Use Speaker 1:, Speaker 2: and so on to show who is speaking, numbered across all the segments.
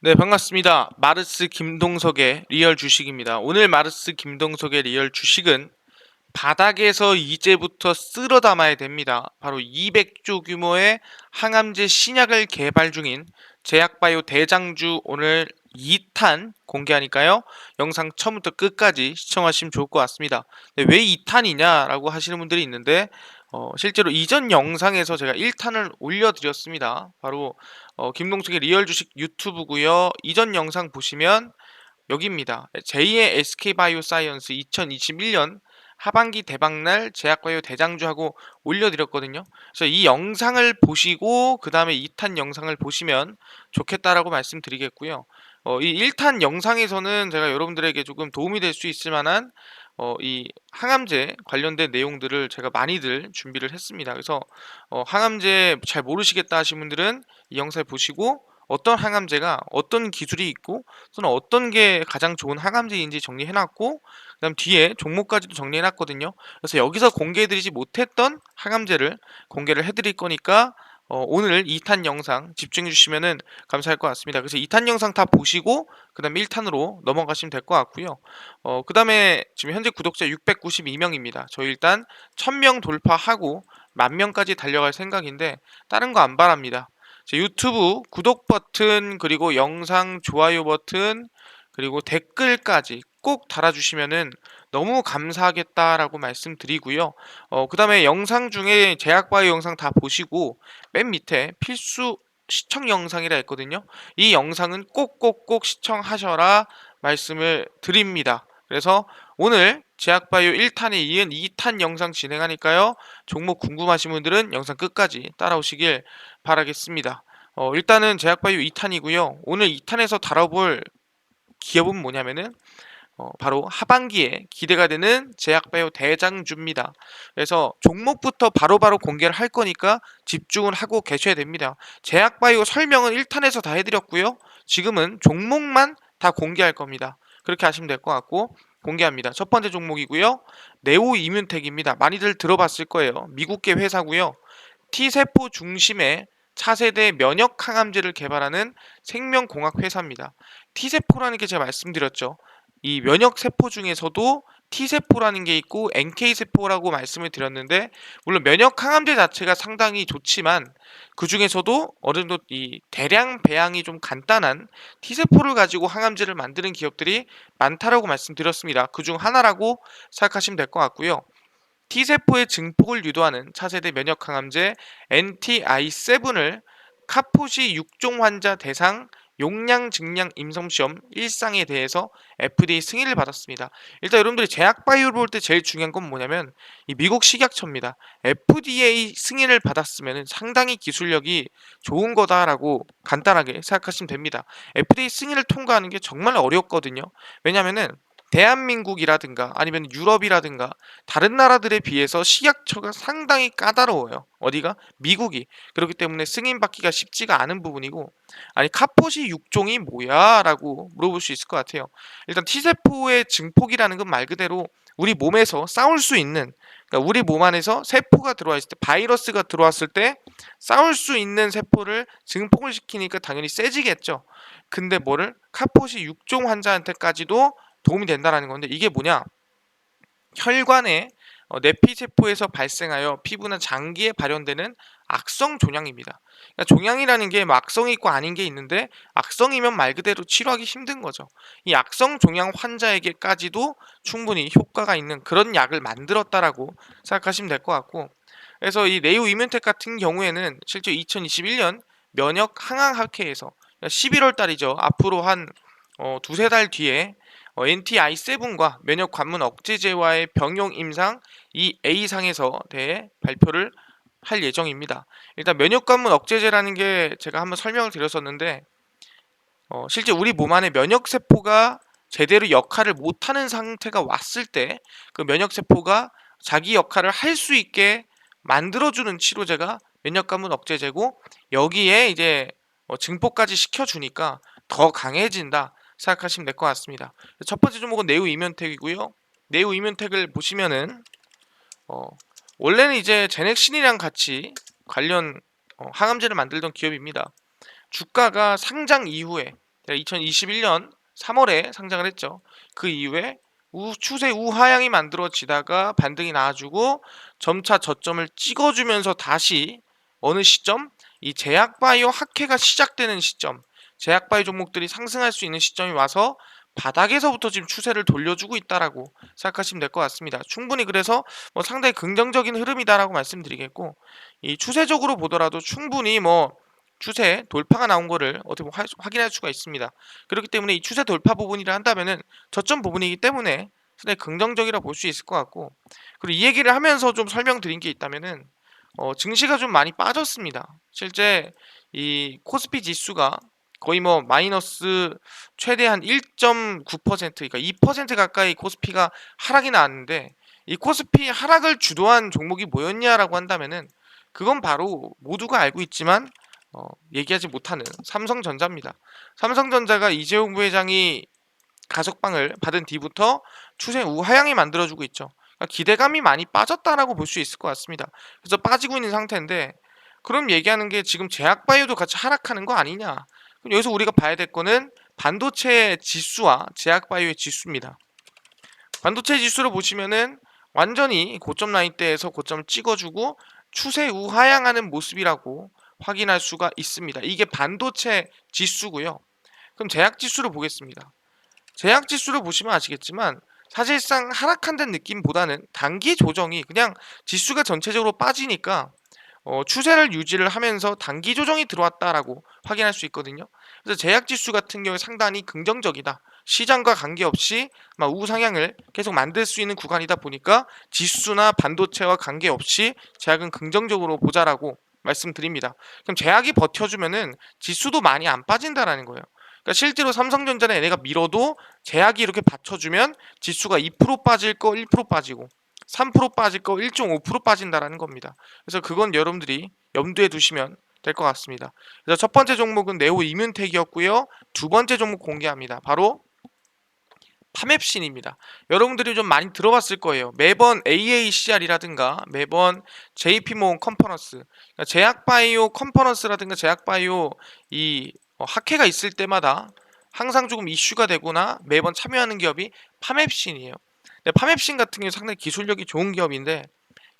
Speaker 1: 네, 반갑습니다. 마르스 김동석의 리얼 주식입니다. 오늘 마르스 김동석의 리얼 주식은 바닥에서 이제부터 쓸어 담아야 됩니다. 바로 200조 규모의 항암제 신약을 개발 중인 제약바이오 대장주 오늘 2탄 공개하니까요. 영상 처음부터 끝까지 시청하시면 좋을 것 같습니다. 네, 왜 2탄이냐라고 하시는 분들이 있는데 어, 실제로 이전 영상에서 제가 1탄을 올려드렸습니다. 바로 어, 김동석의 리얼 주식 유튜브고요. 이전 영상 보시면 여기입니다. 제2의 SK바이오 사이언스 2021년 하반기 대박날 제약바이오 대장주하고 올려드렸거든요. 그래서 이 영상을 보시고 그 다음에 2탄 영상을 보시면 좋겠다라고 말씀드리겠고요. 어, 이 1탄 영상에서는 제가 여러분들에게 조금 도움이 될 수 있을 만한 어, 이 항암제 관련된 내용들을 제가 많이들 준비를 했습니다. 그래서 어, 항암제 잘 모르시겠다 하신 분들은 이 영상을 보시고 어떤 항암제가 어떤 기술이 있고 또는 어떤 게 가장 좋은 항암제인지 정리해놨고 그다음 뒤에 종목까지도 정리해놨거든요. 그래서 여기서 공개해드리지 못했던 항암제를 공개를 해드릴 거니까 어, 오늘 2탄 영상 집중해 주시면 감사할 것 같습니다. 그래서 2탄 영상 다 보시고 그 다음에 1탄으로 넘어가시면 될 것 같고요. 어, 그 다음에 지금 현재 구독자 692명입니다. 저희 일단 1000명 돌파하고 만 명까지 달려갈 생각인데 다른 거 안 바랍니다. 유튜브 구독 버튼 그리고 영상 좋아요 버튼 그리고 댓글까지 꼭 달아주시면은 너무 감사하겠다라고 말씀드리고요. 어, 그 다음에 영상 중에 제약바이오 영상 다 보시고 맨 밑에 필수 시청 영상이라 했거든요. 이 영상은 꼭꼭꼭 시청하셔라 말씀을 드립니다. 그래서 오늘 제약바이오 1탄에 이은 2탄 영상 진행하니까요. 종목 궁금하신 분들은 영상 끝까지 따라오시길 바라겠습니다. 어, 일단은 제약바이오 2탄이고요. 오늘 2탄에서 다뤄볼 기업은 뭐냐면은 어, 바로 하반기에 기대가 되는 제약 바이오 대장주입니다. 그래서 종목부터 바로바로 바로 공개를 할 거니까 집중을 하고 계셔야 됩니다. 제약 바이오 설명은 1탄에서 다 해드렸고요. 지금은 종목만 다 공개할 겁니다. 그렇게 하시면 될 것 같고 공개합니다. 첫 번째 종목이고요. 네오 이뮨텍입니다. 많이들 들어봤을 거예요. 미국계 회사고요. T세포 중심의 차세대 면역 항암제를 개발하는 생명공학 회사입니다. T세포라는 게 제가 말씀드렸죠. 이 면역 세포 중에서도 T세포라는 게 있고 NK세포라고 말씀을 드렸는데 물론 면역 항암제 자체가 상당히 좋지만 그 중에서도 어느 정도 이 대량 배양이 좀 간단한 T세포를 가지고 항암제를 만드는 기업들이 많다라고 말씀드렸습니다. 그 중 하나라고 생각하시면 될 것 같고요. T세포의 증폭을 유도하는 차세대 면역 항암제 NTI7을 카포시 6종 환자 대상 용량 증량 임성 시험 1상에 대해서 FDA 승인을 받았습니다. 일단 여러분들이 제약 바이오를 볼 때 제일 중요한 건 뭐냐면 이 미국 식약처입니다. FDA 승인을 받았으면 상당히 기술력이 좋은 거다라고 간단하게 생각하시면 됩니다. FDA 승인을 통과하는 게 정말 어렵거든요. 왜냐면은 대한민국이라든가 아니면 유럽이라든가 다른 나라들에 비해서 식약처가 상당히 까다로워요. 어디가? 미국이. 그렇기 때문에 승인받기가 쉽지가 않은 부분이고 아니 카포시 6종이 뭐야? 라고 물어볼 수 있을 것 같아요. 일단 T세포의 증폭이라는 건 말 그대로 우리 몸에서 싸울 수 있는 그러니까 우리 몸 안에서 세포가 들어와 있을 때 바이러스가 들어왔을 때 싸울 수 있는 세포를 증폭을 시키니까 당연히 세지겠죠. 근데 뭐를 카포시 6종 환자한테까지도 도움이 된다라는 건데 이게 뭐냐? 혈관에 어, 내피세포에서 발생하여 피부나 장기에 발현되는 악성 종양입니다. 그러니까 종양이라는 게 뭐 악성이 있고 아닌 게 있는데 악성이면 말 그대로 치료하기 힘든 거죠. 이 악성 종양 환자에게까지도 충분히 효과가 있는 그런 약을 만들었다라고 생각하시면 될 것 같고 그래서 이 네오 이뮨텍 같은 경우에는 실제 2021년 면역 항암 학회에서 11월 달이죠. 앞으로 한 어, 두세 달 뒤에 어, NTI7과 면역 관문 억제제와의 병용 임상 이 A상에서 대해 발표를 할 예정입니다. 일단 면역 관문 억제제라는 게 제가 한번 설명을 드렸었는데 어, 실제 우리 몸 안에 면역 세포가 제대로 역할을 못하는 상태가 왔을 때 그 면역 세포가 자기 역할을 할 수 있게 만들어주는 치료제가 면역 관문 억제제고 여기에 이제 어, 증폭까지 시켜주니까 더 강해진다. 생각하시면 될 것 같습니다. 첫 번째 종목은 네오 이면텍이고요. 네오 이면텍을 보시면은 어, 원래는 이제 제넥신이랑 같이 관련 어, 항암제를 만들던 기업입니다. 주가가 상장 이후에 2021년 3월에 상장을 했죠. 그 이후에 우, 추세 우하향이 만들어지다가 반등이 나와주고 점차 저점을 찍어주면서 다시 어느 시점 이 제약바이오 학회가 시작되는 시점 제약 바이오 종목들이 상승할 수 있는 시점이 와서 바닥에서부터 지금 추세를 돌려주고 있다라고 생각하시면 될 것 같습니다. 충분히 그래서 뭐 상당히 긍정적인 흐름이다라고 말씀드리겠고 이 추세적으로 보더라도 충분히 뭐 추세 돌파가 나온 거를 어떻게 화- 확인할 수가 있습니다. 그렇기 때문에 이 추세 돌파 부분이라 한다면은 저점 부분이기 때문에 상당히 긍정적이라 볼 수 있을 것 같고 그리고 이 얘기를 하면서 좀 설명드린 게 있다면은 어, 증시가 좀 많이 빠졌습니다. 실제 이 코스피 지수가 거의 뭐 마이너스 최대 한 1.9% 그러니까 2% 가까이 코스피가 하락이 나왔는데 이 코스피 하락을 주도한 종목이 뭐였냐라고 한다면은 그건 바로 모두가 알고 있지만 어, 얘기하지 못하는 삼성전자입니다. 삼성전자가 이재용 부회장이 가석방을 받은 뒤부터 추세 우하향이 만들어주고 있죠. 그러니까 기대감이 많이 빠졌다라고 볼 수 있을 것 같습니다. 그래서 빠지고 있는 상태인데 그럼 얘기하는 게 지금 제약바이오도 같이 하락하는 거 아니냐? 여기서 우리가 봐야 될 거는 반도체 지수와 제약바이오의 지수입니다. 반도체 지수를 보시면은 완전히 고점 라인대에서 고점을 찍어주고 추세 우하향하는 모습이라고 확인할 수가 있습니다. 이게 반도체 지수고요. 그럼 제약 지수를 보겠습니다. 제약 지수를 보시면 아시겠지만 사실상 하락한다는 느낌보다는 단기 조정이 그냥 지수가 전체적으로 빠지니까 어, 추세를 유지를 하면서 단기 조정이 들어왔다라고 확인할 수 있거든요. 그래서 제약 지수 같은 경우에 상당히 긍정적이다. 시장과 관계없이 막 우상향을 계속 만들 수 있는 구간이다 보니까 지수나 반도체와 관계없이 제약은 긍정적으로 보자라고 말씀드립니다. 그럼 제약이 버텨주면은 지수도 많이 안 빠진다라는 거예요. 그러니까 실제로 삼성전자는 얘네가 밀어도 제약이 이렇게 받쳐주면 지수가 2% 빠질 거 1% 빠지고 3% 빠질 거 1.5% 빠진다라는 겁니다. 그래서 그건 여러분들이 염두에 두시면 될 것 같습니다. 그래서 첫 번째 종목은 네오 이뮨텍이었고요. 두 번째 종목 공개합니다. 바로 파맵신입니다. 여러분들이 좀 많이 들어봤을 거예요. 매번 AACR이라든가 매번 JP모건 컨퍼런스, 그러니까 제약바이오 컨퍼런스라든가 제약바이오 이 어, 학회가 있을 때마다 항상 조금 이슈가 되거나 매번 참여하는 기업이 파맵신이에요. 근데 파맵신 같은 경우 상당히 기술력이 좋은 기업인데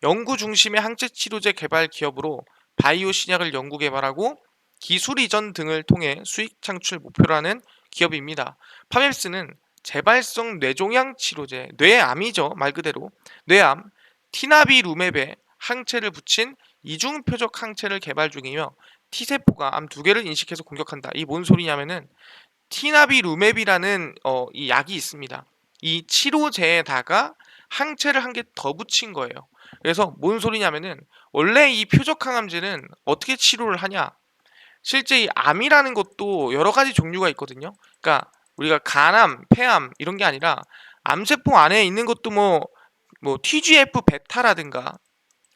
Speaker 1: 연구 중심의 항체 치료제 개발 기업으로 바이오 신약을 연구 개발하고 기술 이전 등을 통해 수익 창출 목표로 하는 기업입니다. 파맵스는 재발성 뇌종양 치료제, 뇌암이죠 말 그대로 뇌암, 티나비루맵에 항체를 붙인 이중 표적 항체를 개발 중이며 T세포가 암 두 개를 인식해서 공격한다. 이 뭔 소리냐면은 티나비루맵이라는 어, 이 약이 있습니다. 이 치료제에다가 항체를 한 개 더 붙인 거예요. 그래서 뭔 소리냐면은 원래 이 표적 항암제는 어떻게 치료를 하냐? 실제 이 암이라는 것도 여러 가지 종류가 있거든요. 그러니까 우리가 간암, 폐암 이런 게 아니라 암세포 안에 있는 것도 뭐, 뭐 TGF 베타라든가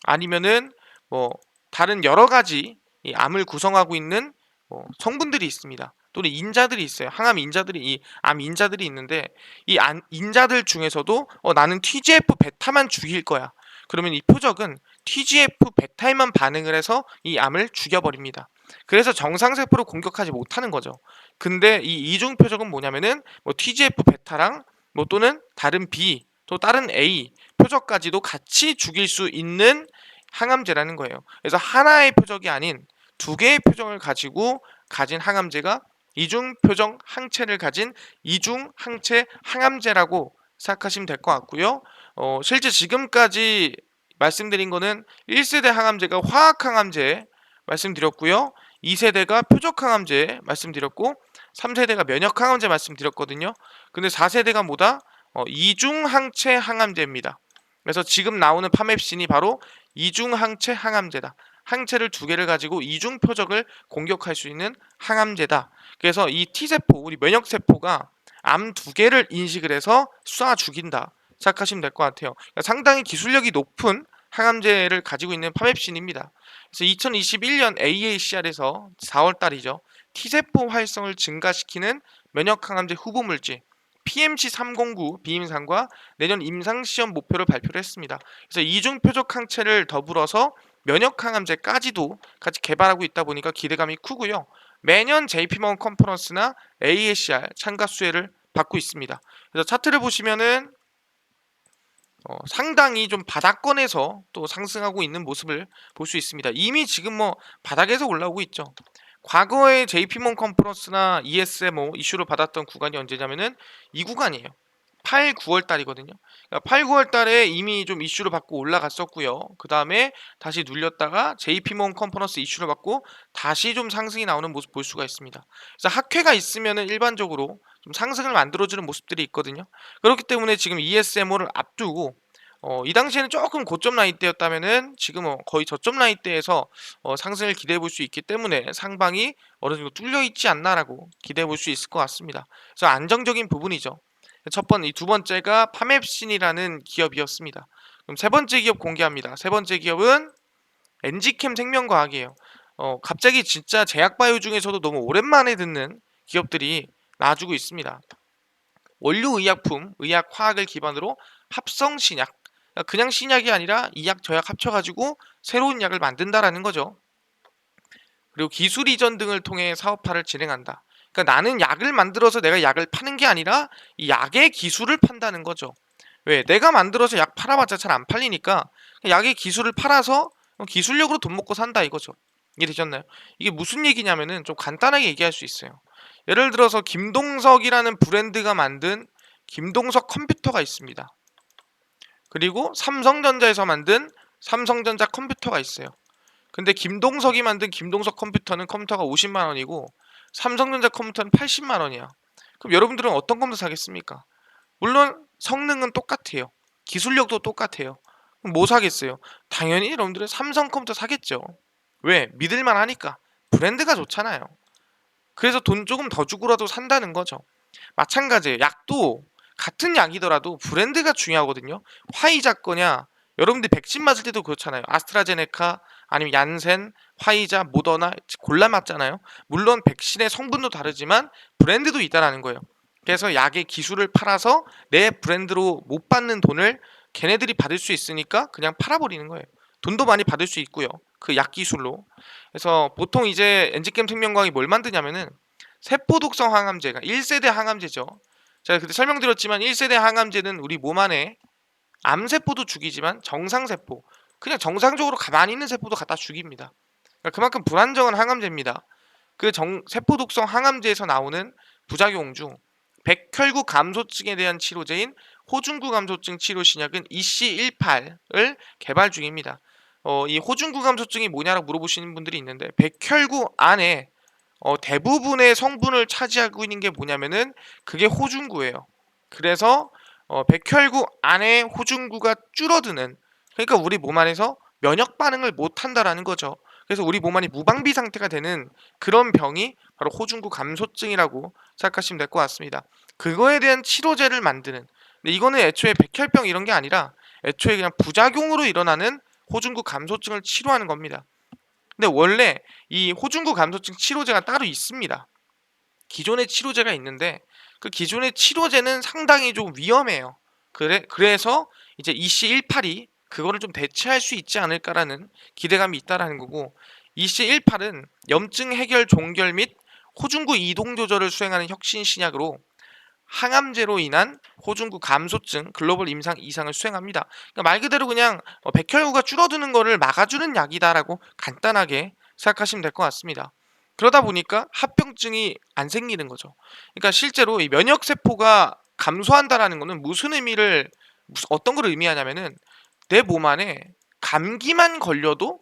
Speaker 1: 아니면은 뭐 다른 여러 가지 이 암을 구성하고 있는 뭐 성분들이 있습니다. 또는 인자들이 있어요. 항암 인자들이 이 암 인자들이 있는데 이 안- 인자들 중에서도 어, 나는 TGF 베타만 죽일 거야. 그러면 이 표적은 TGF 베타에만 반응을 해서 이 암을 죽여버립니다. 그래서 정상세포를 공격하지 못하는 거죠. 근데 이 이중 표적은 뭐냐면은 뭐 TGF 베타랑 뭐 또는 다른 B 또 다른 A 표적까지도 같이 죽일 수 있는 항암제라는 거예요. 그래서 하나의 표적이 아닌 두 개의 표적을 가지고 가진 항암제가 이중 표적 항체를 가진 이중 항체 항암제라고 생각하시면 될 것 같고요. 어, 실제 지금까지 말씀드린 거는 1세대 항암제가 화학 항암제 말씀드렸고요. 2세대가 표적 항암제 말씀드렸고 3세대가 면역 항암제 말씀드렸거든요. 근데 4세대가 뭐다? 어, 이중 항체 항암제입니다. 그래서 지금 나오는 파맵신이 바로 이중 항체 항암제다. 항체를 두 개를 가지고 이중 표적을 공격할 수 있는 항암제다. 그래서 이 T세포, 우리 면역세포가 암 두 개를 인식을 해서 쏴 죽인다. 생각하시면 될 것 같아요. 그러니까 상당히 기술력이 높은 항암제를 가지고 있는 파맵신입니다. 그래서 2021년 AACR에서 4월 달이죠. T세포 활성을 증가시키는 면역 항암제 후보 물질 PMC 309 비임상과 내년 임상 시험 목표를 발표를 했습니다. 그래서 이중 표적 항체를 더불어서 면역 항암제까지도 같이 개발하고 있다 보니까 기대감이 크고요. 매년 JP모건 컨퍼런스나 AACR 참가 수혜를 받고 있습니다. 그래서 차트를 보시면은 어, 상당히 좀 바닥권에서 또 상승하고 있는 모습을 볼 수 있습니다. 이미 지금 뭐 바닥에서 올라오고 있죠. 과거에 JP모건 컨퍼런스나 ESMO 이슈를 받았던 구간이 언제냐면은 이 구간이에요. 8, 9월 달이거든요. 그러니까 8, 9월 달에 이미 좀 이슈를 받고 올라갔었고요. 그 다음에 다시 눌렸다가 JP모건 컨퍼런스 이슈를 받고 다시 좀 상승이 나오는 모습 볼 수가 있습니다. 그래서 학회가 있으면은 일반적으로 좀 상승을 만들어주는 모습들이 있거든요. 그렇기 때문에 지금 ESMO를 앞두고 어, 이 당시에는 조금 고점 라인대였다면은 지금은 거의 저점 라인대에서 어, 상승을 기대해 볼 수 있기 때문에 상방이 어느 정도 뚫려 있지 않나라고 기대해 볼 수 있을 것 같습니다. 그래서 안정적인 부분이죠. 첫 번, 이 두 번째가 파맵신이라는 기업이었습니다. 그럼 세 번째 기업 공개합니다. 세 번째 기업은 엔지캠 생명과학이에요. 어, 갑자기 진짜 제약바이오 중에서도 너무 오랜만에 듣는 기업들이 나와주고 있습니다. 원료 의약품, 의학 화학을 기반으로 합성 신약, 그러니까 그냥 신약이 아니라 이약 저약 합쳐가지고 새로운 약을 만든다라는 거죠. 그리고 기술 이전 등을 통해 사업화를 진행한다. 그러니까 나는 약을 만들어서 내가 약을 파는 게 아니라 이 약의 기술을 판다는 거죠. 왜? 내가 만들어서 약 팔아봤자 잘 안 팔리니까 약의 기술을 팔아서 기술력으로 돈 먹고 산다 이거죠. 이해되셨나요? 이게 무슨 얘기냐면은 좀 간단하게 얘기할 수 있어요. 예를 들어서 김동석이라는 브랜드가 만든 김동석 컴퓨터가 있습니다. 그리고 삼성전자에서 만든 삼성전자 컴퓨터가 있어요. 근데 김동석이 만든 김동석 컴퓨터는 컴퓨터가 50만 원이고 삼성전자 컴퓨터는 80만 원이야. 그럼 여러분들은 어떤 컴퓨터 사겠습니까? 물론 성능은 똑같아요. 기술력도 똑같아요. 그럼 뭐 사겠어요? 당연히 여러분들은 삼성 컴퓨터 사겠죠. 왜? 믿을만 하니까. 브랜드가 좋잖아요. 그래서 돈 조금 더 주고라도 산다는 거죠. 마찬가지예요. 약도 같은 약이더라도 브랜드가 중요하거든요. 화이자 거냐? 여러분들 백신 맞을 때도 그렇잖아요. 아스트라제네카 아니면 얀센, 화이자, 모더나 골라 맞잖아요. 물론 백신의 성분도 다르지만 브랜드도 있다라는 거예요. 그래서 약의 기술을 팔아서 내 브랜드로 못 받는 돈을 걔네들이 받을 수 있으니까 그냥 팔아버리는 거예요. 돈도 많이 받을 수 있고요. 그 약 기술로. 그래서 보통 이제 엔지캠 생명과학이 뭘 만드냐면은 세포 독성 항암제가 1세대 항암제죠. 제가 그때 설명드렸지만 1세대 항암제는 우리 몸 안에 암세포도 죽이지만 정상세포, 그냥 정상적으로 가만히 있는 세포도 갖다 죽입니다. 그러니까 그만큼 불안정한 항암제입니다. 그 정, 세포 독성 항암제에서 나오는 부작용 중 백혈구 감소증에 대한 치료제인 호중구 감소증 치료 신약은 EC18을 개발 중입니다. 어, 이 호중구 감소증이 뭐냐라고 물어보시는 분들이 있는데 백혈구 안에 어, 대부분의 성분을 차지하고 있는 게 뭐냐면은 그게 호중구예요. 그래서 어, 백혈구 안에 호중구가 줄어드는 그러니까 우리 몸 안에서 면역 반응을 못 한다라는 거죠. 그래서 우리 몸 안이 무방비 상태가 되는 그런 병이 바로 호중구 감소증이라고 생각하시면 될 것 같습니다. 그거에 대한 치료제를 만드는 근데 이거는 애초에 백혈병 이런 게 아니라 애초에 그냥 부작용으로 일어나는 호중구 감소증을 치료하는 겁니다. 근데 원래 이 호중구 감소증 치료제가 따로 있습니다. 기존의 치료제가 있는데 그 기존의 치료제는 상당히 좀 위험해요. 그래 그래서 이제 EC18이 그거를 좀 대체할 수 있지 않을까라는 기대감이 있다라는 거고 EC18은 염증 해결 종결 및 호중구 이동 조절을 수행하는 혁신 신약으로 항암제로 인한 호중구 감소증 글로벌 임상 이상을 수행합니다. 그러니까 말 그대로 그냥 어, 백혈구가 줄어드는 거를 막아주는 약이다라고 간단하게 생각하시면 될 것 같습니다. 그러다 보니까 합병증이 안 생기는 거죠. 그러니까 실제로 이 면역 세포가 감소한다라는 거는 무슨 의미를 어떤 걸 의미하냐면은 내 몸 안에 감기만 걸려도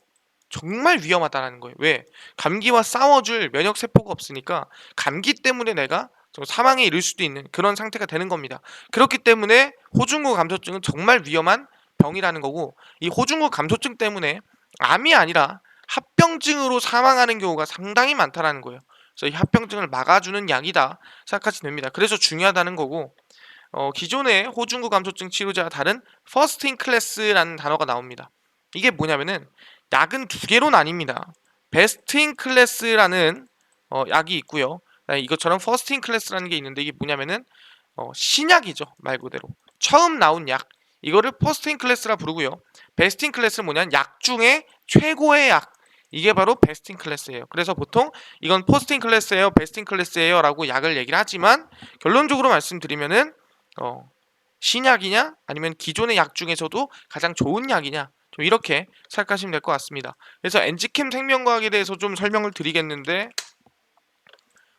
Speaker 1: 정말 위험하다라는 거예요. 왜? 감기와 싸워줄 면역 세포가 없으니까 감기 때문에 내가 사망에 이를 수도 있는 그런 상태가 되는 겁니다. 그렇기 때문에 호중구 감소증은 정말 위험한 병이라는 거고 이 호중구 감소증 때문에 암이 아니라 합병증으로 사망하는 경우가 상당히 많다라는 거예요. 그래서 이 합병증을 막아주는 약이다 생각하시면 됩니다. 그래서 중요하다는 거고 어, 기존의 호중구 감소증 치료제와 다른 퍼스트 인 클래스라는 단어가 나옵니다. 이게 뭐냐면은 약은 두 개로 나뉩니다. 베스트 인 클래스라는 어, 약이 있고요. 이것처럼 퍼스트 인 클래스라는 게 있는데 이게 뭐냐면은 어, 신약이죠 말 그대로. 처음 나온 약. 이거를 퍼스트 인 클래스라 부르고요. 베스트 인 클래스는 뭐냐면 약 중에 최고의 약. 이게 바로 베스틴 클래스예요. 그래서 보통 이건 포스틴 클래스예요, 베스틴 클래스예요 라고 약을 얘기를 하지만 결론적으로 말씀드리면은 어, 신약이냐 아니면 기존의 약 중에서도 가장 좋은 약이냐. 좀 이렇게 생각하시면 될 것 같습니다. 그래서 엔지캠 생명과학에 대해서 좀 설명을 드리겠는데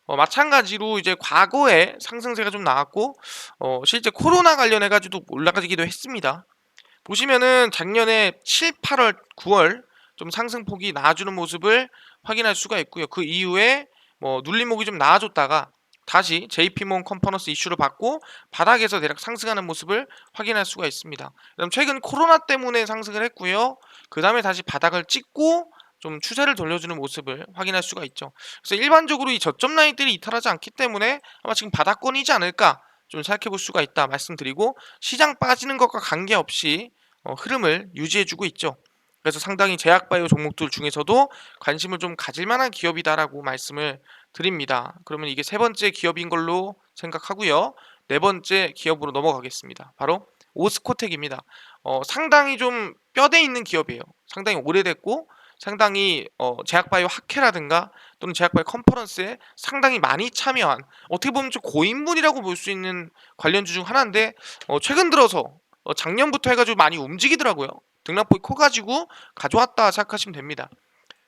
Speaker 1: 어, 마찬가지로 이제 과거에 상승세가 좀 나왔고 어, 실제 코로나 관련해 가지고 올라가기도 했습니다. 보시면은 작년에 7, 8월, 9월 좀 상승폭이 나아주는 모습을 확인할 수가 있고요. 그 이후에 뭐 눌림목이 좀 나아졌다가 다시 JP몬 컨퍼런스 이슈를 받고 바닥에서 대략 상승하는 모습을 확인할 수가 있습니다. 그럼 최근 코로나 때문에 상승을 했고요. 그 다음에 다시 바닥을 찍고 좀 추세를 돌려주는 모습을 확인할 수가 있죠. 그래서 일반적으로 이 저점 라인들이 이탈하지 않기 때문에 아마 지금 바닥권이지 않을까 좀 생각해 볼 수가 있다 말씀드리고 시장 빠지는 것과 관계없이 어, 흐름을 유지해주고 있죠. 그래서 상당히 제약바이오 종목들 중에서도 관심을 좀 가질 만한 기업이다라고 말씀을 드립니다. 그러면 이게 세 번째 기업인 걸로 생각하고요. 네 번째 기업으로 넘어가겠습니다. 바로 오스코텍입니다. 어, 상당히 좀 뼈대 있는 기업이에요. 상당히 오래됐고 상당히 어, 제약바이오 학회라든가 또는 제약바이오 컨퍼런스에 상당히 많이 참여한 어떻게 보면 좀 고인물이라고 볼 수 있는 관련주 중 하나인데 어, 최근 들어서 어, 작년부터 해가지고 많이 움직이더라고요. 등락폭이 커가지고 가져왔다 생각하시면 됩니다.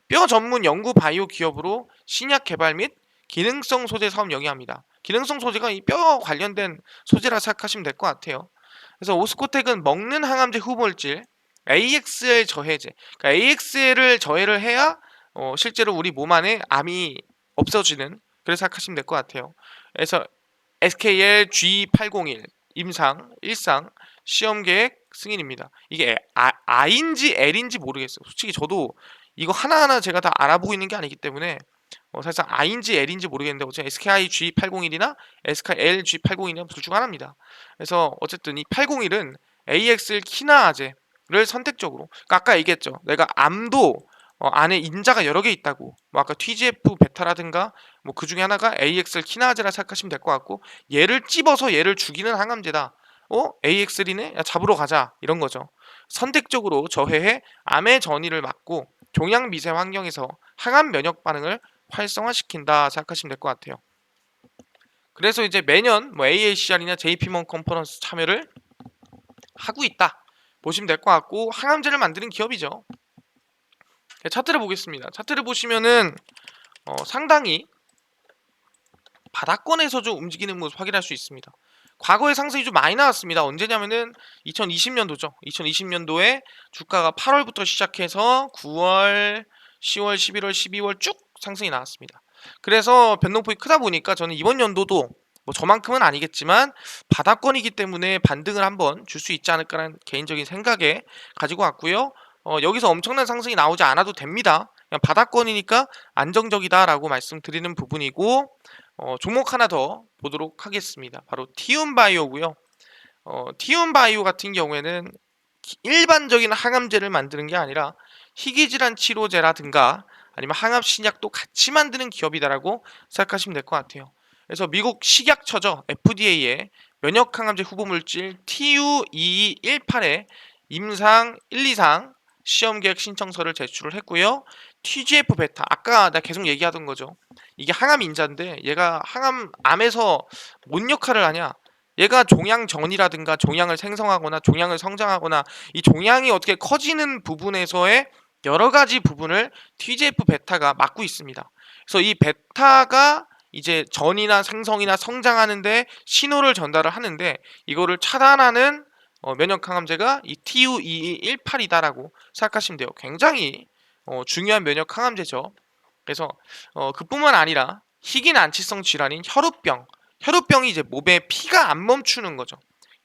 Speaker 1: 뼈 전문 연구 바이오 기업으로 신약 개발 및 기능성 소재 사업 영위합니다. 기능성 소재가 이 뼈 관련된 소재라 생각하시면 될 것 같아요. 그래서 오스코텍은 먹는 항암제 후물질 AXL 저해제. 그러니까 AXL을 저해를 해야 어, 실제로 우리 몸 안에 암이 없어지는 그래서 생각하시면 될 것 같아요. 그래서 SKL G801 임상 1상 시험 계획 승인입니다. 이게 아, I인지 L인지 모르겠어요. 솔직히 저도 이거 하나하나 제가 다 알아보고 있는 게 아니기 때문에 어, 사실상 I인지 L인지 모르겠는데 어쨌든 SKI G801이나 SKL G801이나 둘 중 하나입니다. 그래서 어쨌든 이 801은 AXL 키나아제 를 선택적으로. 그러니까 아까 얘기했죠. 내가 암도 어, 안에 인자가 여러 개 있다고. 뭐 아까 TGF 베타라든가 뭐 그 중에 하나가 AXL 키나제라 생각하시면 될 것 같고 얘를 찝어서 얘를 죽이는 항암제다. 어? AXL이네? 야 잡으러 가자. 이런 거죠. 선택적으로 저해해 암의 전이를 막고 종양 미세 환경에서 항암 면역 반응을 활성화시킨다 생각하시면 될 것 같아요. 그래서 이제 매년 뭐 AACR이나 JP몬 컨퍼런스 참여를 하고 있다 보시면 될 것 같고 항암제를 만드는 기업이죠. 네, 차트를 보겠습니다. 차트를 보시면은 어, 상당히 바닥권에서 좀 움직이는 모습 확인할 수 있습니다. 과거에 상승이 좀 많이 나왔습니다. 언제냐면은 2020년도죠. 2020년도에 주가가 8월부터 시작해서 9월, 10월, 11월, 12월 쭉 상승이 나왔습니다. 그래서 변동폭이 크다 보니까 저는 이번 연도도 뭐 저만큼은 아니겠지만 바닥권이기 때문에 반등을 한번 줄 수 있지 않을까라는 개인적인 생각에 가지고 왔고요. 어, 여기서 엄청난 상승이 나오지 않아도 됩니다. 그냥 바닥권이니까 안정적이다라고 말씀드리는 부분이고 어, 종목 하나 더 보도록 하겠습니다. 바로 티움바이오고요. 어, 티움바이오 같은 경우에는 일반적인 항암제를 만드는 게 아니라 희귀질환 치료제라든가 아니면 항암 신약도 같이 만드는 기업이다라고 생각하시면 될 것 같아요. 그래서 미국 식약처죠. FDA에 면역 항암제 후보 물질 TU2218에 임상 1, 2상 시험 계획 신청서를 제출을 했고요. TGF 베타 아까 나 계속 얘기하던 거죠. 이게 항암 인자인데 얘가 항암 암에서 뭔 역할을 하냐? 얘가 종양 전이라든가 종양을 생성하거나 종양을 성장하거나 이 종양이 어떻게 커지는 부분에서의 여러 가지 부분을 TGF 베타가 맡고 있습니다. 그래서 이 베타가 이제 전이나 생성이나 성장하는데 신호를 전달을 하는데 이거를 차단하는 어, 면역 항암제가 이 TU2218이다라고 생각하시면 돼요. 굉장히 어, 중요한 면역 항암제죠. 그래서 어, 그뿐만 아니라 희귀 난치성 질환인 혈우병, 혈우병이 이제 몸에 피가 안 멈추는 거죠.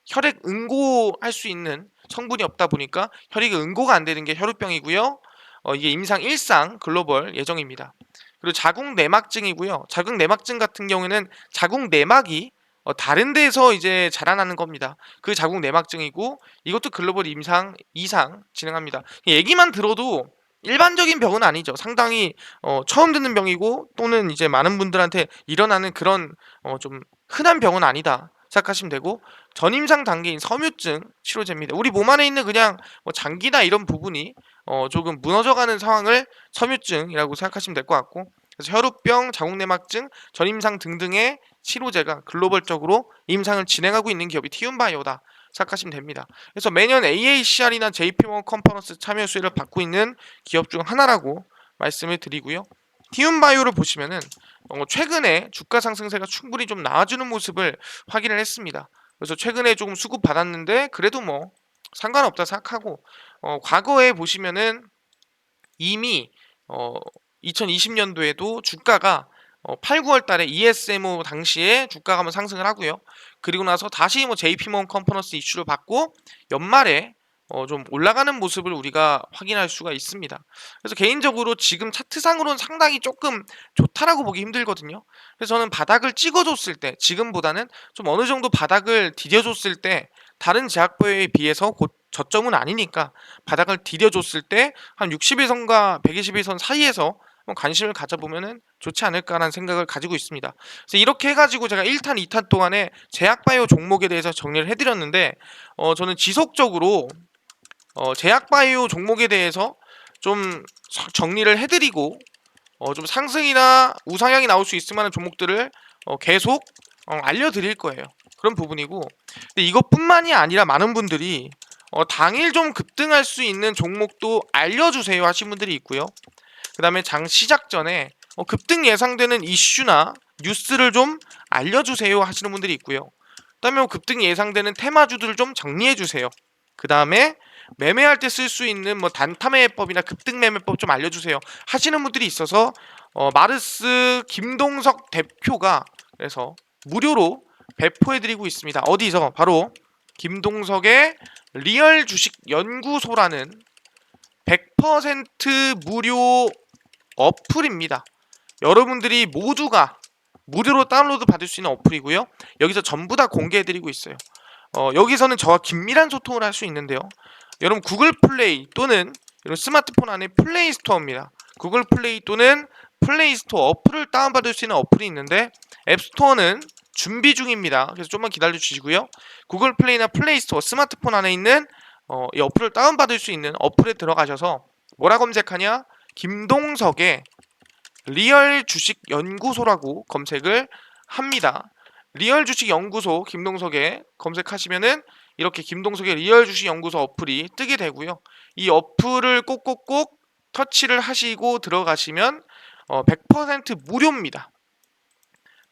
Speaker 1: 혈액 응고할 수 있는 성분이 없다 보니까 혈액이 응고가 안 되는 게 혈우병이고요. 어, 이게 임상 1상 글로벌 예정입니다. 그리고 자궁 내막증이고요. 자궁 내막증 같은 경우에는 자궁 내막이 어, 다른 데서 이제 자라나는 겁니다. 그 자궁 내막증이고 이것도 글로벌 임상 이상 진행합니다. 얘기만 들어도 일반적인 병은 아니죠. 상당히 어, 처음 듣는 병이고 또는 이제 많은 분들한테 일어나는 그런 어, 좀 흔한 병은 아니다. 생각하시면 되고 전임상 단계인 섬유증 치료제입니다. 우리 몸 안에 있는 그냥 뭐 장기나 이런 부분이 어, 조금 무너져가는 상황을 섬유증이라고 생각하시면 될 것 같고 그래서 혈우병, 자궁내막증, 전임상 등등의 치료제가 글로벌적으로 임상을 진행하고 있는 기업이 티움바이오다 생각하시면 됩니다. 그래서 매년 AACR이나 JP모건 컨퍼런스 참여 수혜를 받고 있는 기업 중 하나라고 말씀을 드리고요. 티움바이오를 보시면은 어, 최근에 주가 상승세가 충분히 좀 나아지는 모습을 확인을 했습니다. 그래서 최근에 조금 수급 받았는데 그래도 뭐 상관없다 생각하고 어, 과거에 보시면은 이미 어, 2020년도에도 주가가 어, 8, 9월 달에 ESMO 당시에 주가가 한번 상승을 하고요. 그리고 나서 다시 뭐 JP모건 컨퍼런스 이슈를 받고 연말에 어, 좀 올라가는 모습을 우리가 확인할 수가 있습니다. 그래서 개인적으로 지금 차트상으로는 상당히 조금 좋다라고 보기 힘들거든요. 그래서 저는 바닥을 찍어줬을 때 지금보다는 좀 어느 정도 바닥을 디뎌줬을 때 다른 제약보에 비해서 곧 저점은 아니니까 바닥을 디뎌줬을 때 한 60일선과 120일선 사이에서 관심을 가져보면은 좋지 않을까라는 생각을 가지고 있습니다. 그래서 이렇게 해가지고 제가 1탄, 2탄 동안에 제약바이오 종목에 대해서 정리를 해드렸는데 어, 저는 지속적으로 어, 제약바이오 종목에 대해서 좀 서- 정리를 해드리고 어, 좀 상승이나 우상향이 나올 수 있을 만한 종목들을 어, 계속 어, 알려드릴 거예요. 그런 부분이고 근데 이것뿐만이 아니라 많은 분들이 어, 당일 좀 급등할 수 있는 종목도 알려주세요 하신 분들이 있고요. 그 다음에 장 시작 전에 어, 급등 예상되는 이슈나 뉴스를 좀 알려주세요 하시는 분들이 있고요. 그 다음에 급등 예상되는 테마주들을 좀 정리해주세요. 그 다음에 매매할 때 쓸 수 있는 뭐 단타 매매법이나 급등 매매법 좀 알려주세요 하시는 분들이 있어서 어, 마르스 김동석 대표가 그래서 무료로 배포해드리고 있습니다. 어디서? 바로 김동석의 리얼 주식 연구소라는 100% 무료 어플입니다. 여러분들이 모두가 무료로 다운로드 받을 수 있는 어플이고요. 여기서 전부 다 공개해드리고 있어요. 어, 여기서는 저와 긴밀한 소통을 할 수 있는데요. 여러분 구글 플레이 또는 여러분 스마트폰 안에 플레이 스토어입니다. 구글 플레이 또는 플레이 스토어 어플을 다운받을 수 있는 어플이 있는데 앱 스토어는 준비 중입니다. 그래서 좀만 기다려 주시고요. 구글 플레이나 플레이 스토어 스마트폰 안에 있는 어, 이 어플을 다운받을 수 있는 어플에 들어가셔서 뭐라 검색하냐? 김동석의 리얼 주식 연구소라고 검색을 합니다. 리얼 주식 연구소 김동석에 검색하시면은 이렇게 김동석의 리얼 주식 연구소 어플이 뜨게 되고요. 이 어플을 꼭꼭꼭 터치를 하시고 들어가시면 어, 100% 무료입니다.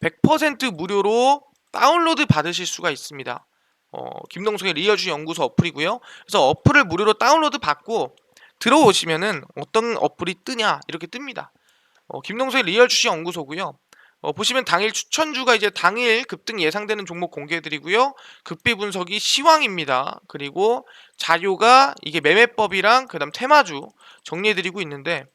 Speaker 1: 100% 무료로 다운로드 받으실 수가 있습니다. 어, 김동석의 리얼 주식 연구소 어플이고요. 그래서 어플을 무료로 다운로드 받고 들어오시면은 어떤 어플이 뜨냐 이렇게 뜹니다. 어, 김동석의 리얼 주식 연구소고요. 어, 보시면 당일 추천주가 이제 당일 급등 예상되는 종목 공개해드리고요. 급비 분석이 시황입니다. 그리고 자료가 이게 매매법이랑 그다음 테마주 정리해드리고 있는데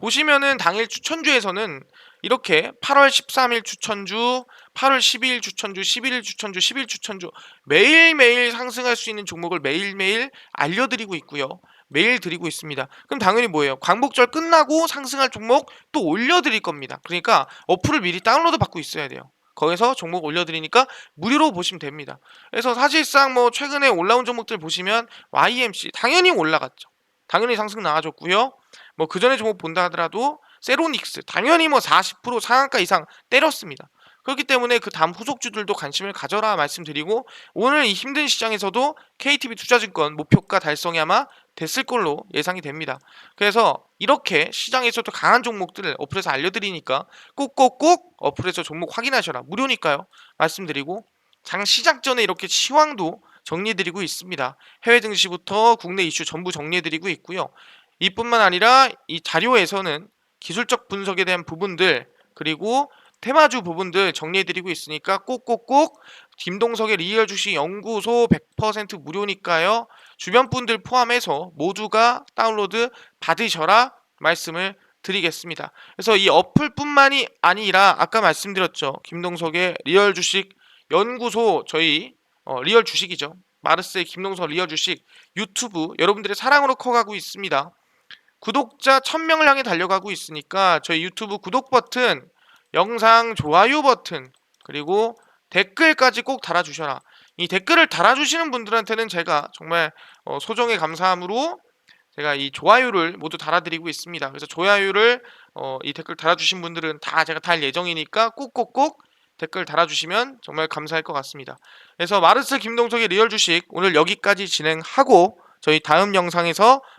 Speaker 1: 보시면은 당일 추천주에서는 이렇게 8월 13일 추천주, 8월 12일 추천주, 11일 추천주, 10일 추천주 매일매일 상승할 수 있는 종목을 매일매일 알려드리고 있고요. 매일 드리고 있습니다. 그럼 당연히 뭐예요? 광복절 끝나고 상승할 종목 또 올려드릴 겁니다. 그러니까 어플을 미리 다운로드 받고 있어야 돼요. 거기서 종목 올려드리니까 무료로 보시면 됩니다. 그래서 사실상 뭐 최근에 올라온 종목들 보시면 YMC 당연히 올라갔죠. 당연히 상승 나와줬고요. 뭐 그 전에 종목 본다 하더라도 세로닉스 당연히 뭐 40% 상한가 이상 때렸습니다. 그렇기 때문에 그 다음 후속주들도 관심을 가져라 말씀드리고 오늘 이 힘든 시장에서도 KTB 투자증권 목표가 달성이 아마 됐을 걸로 예상이 됩니다. 그래서 이렇게 시장에서도 강한 종목들을 어플에서 알려드리니까 꼭꼭꼭 어플에서 종목 확인하셔라. 무료니까요. 말씀드리고 장 시작 전에 이렇게 시황도 정리해드리고 있습니다. 해외 증시부터 국내 이슈 전부 정리해드리고 있고요. 이뿐만 아니라 이 자료에서는 기술적 분석에 대한 부분들 그리고 테마주 부분들 정리해드리고 있으니까 꼭꼭꼭 김동석의 리얼 주식 연구소 100% 무료니까요. 주변 분들 포함해서 모두가 다운로드 받으셔라 말씀을 드리겠습니다. 그래서 이 어플뿐만이 아니라 아까 말씀드렸죠. 김동석의 리얼 주식 연구소 저희 어, 리얼 주식이죠. 마르스의 김동석 리얼 주식 유튜브 여러분들의 사랑으로 커가고 있습니다. 구독자 1000명을 향해 달려가고 있으니까 저희 유튜브 구독 버튼, 영상 좋아요 버튼, 그리고 댓글까지 꼭 달아주셔라. 이 댓글을 달아주시는 분들한테는 제가 정말 어, 소정의 감사함으로 제가 이 좋아요를 모두 달아드리고 있습니다. 그래서 좋아요를 어, 이 댓글 달아주신 분들은 다 제가 달 예정이니까 꾹꾹꾹 댓글 달아주시면 정말 감사할 것 같습니다. 그래서 마르스 김동석의 리얼 주식 오늘 여기까지 진행하고 저희 다음 영상에서